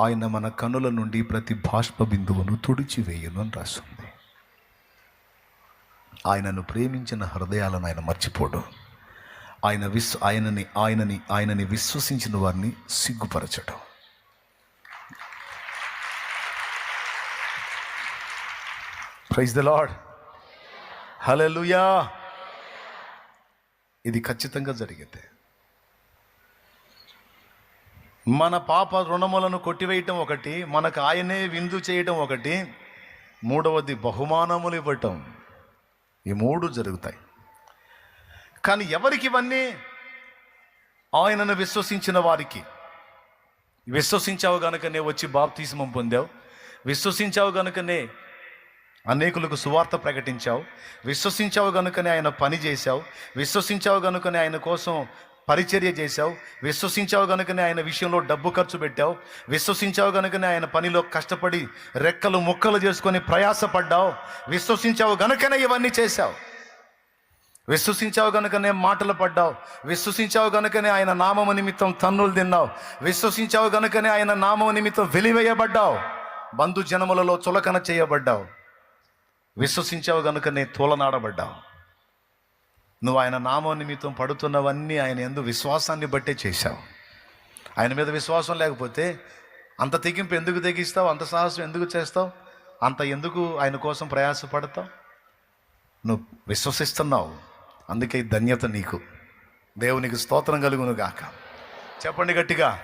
ఆయన మన కనుల నుండి ప్రతి బాష్ప బిందువును తుడిచివేయును అని రాస్తుంది ఆయనను ప్రేమించిన హృదయాలను ఆయన మర్చిపోడు. ఆయన విశ్వ ఆయనని ఆయనని ఆయనని విశ్వసించిన వారిని సిగ్గుపరచడం. ప్రైజ్ ద లాడ్ హల్లెలూయా ఇది ఖచ్చితంగా జరిగింది మన పాప రుణములను కొట్టివేయటం ఒకటి మనకు ఆయనే విందు చేయటం ఒకటి మూడవది బహుమానములు ఇవ్వటం. ఈ మూడు జరుగుతాయి. కానీ ఎవరికి ఇవన్నీ? ఆయనను విశ్వసించిన వారికి. విశ్వసించావు గనుకనే వచ్చి బాప్తిస్మం పొందావు. విశ్వసించావు గనుకనే అనేకులకు సువార్త ప్రకటించావు. విశ్వసించావు గనుకనే ఆయన పని చేశావు. విశ్వసించావు గనుకనే ఆయన కోసం పరిచర్య చేశావు. విశ్వసించావు కనుకనే ఆయన విషయంలో డబ్బు ఖర్చు పెట్టావు. విశ్వసించావు కనుకనే ఆయన పనిలో కష్టపడి రెక్కలు ముక్కలు చేసుకొని ప్రయాసపడ్డావు. విశ్వసించావు కనుకనే ఇవన్నీ చేశావు. విశ్వసించావు కనుకనే మాటలు పడ్డావు. విశ్వసించావు కనుకనే ఆయన నామము నిమిత్తం తన్నులు తిన్నావు. విశ్వసించావు కనుకనే ఆయన నామము నిమిత్తం వెలివేయబడ్డావు. బంధు జనములలో చులకన చేయబడ్డావు. విశ్వసించావు కనుకనే తోలనాడబడ్డావు. నువ్వు ఆయన నామం నిమిత్తం పడుతున్నవన్నీ ఆయన ఎందు విశ్వాసాన్ని బట్టే చేశావు. ఆయన మీద విశ్వాసం లేకపోతే అంత తెగింపు ఎందుకు తెగిస్తావు? అంత సాహసం ఎందుకు చేస్తావు? అంత ఎందుకు ఆయన కోసం ప్రయాసపడతావు? నువ్వు విశ్వసిస్తున్నావు. అందుకే ధన్యత నీకు. దేవునికి స్తోత్రం కలుగును గాక చెప్పండి గట్టిగా.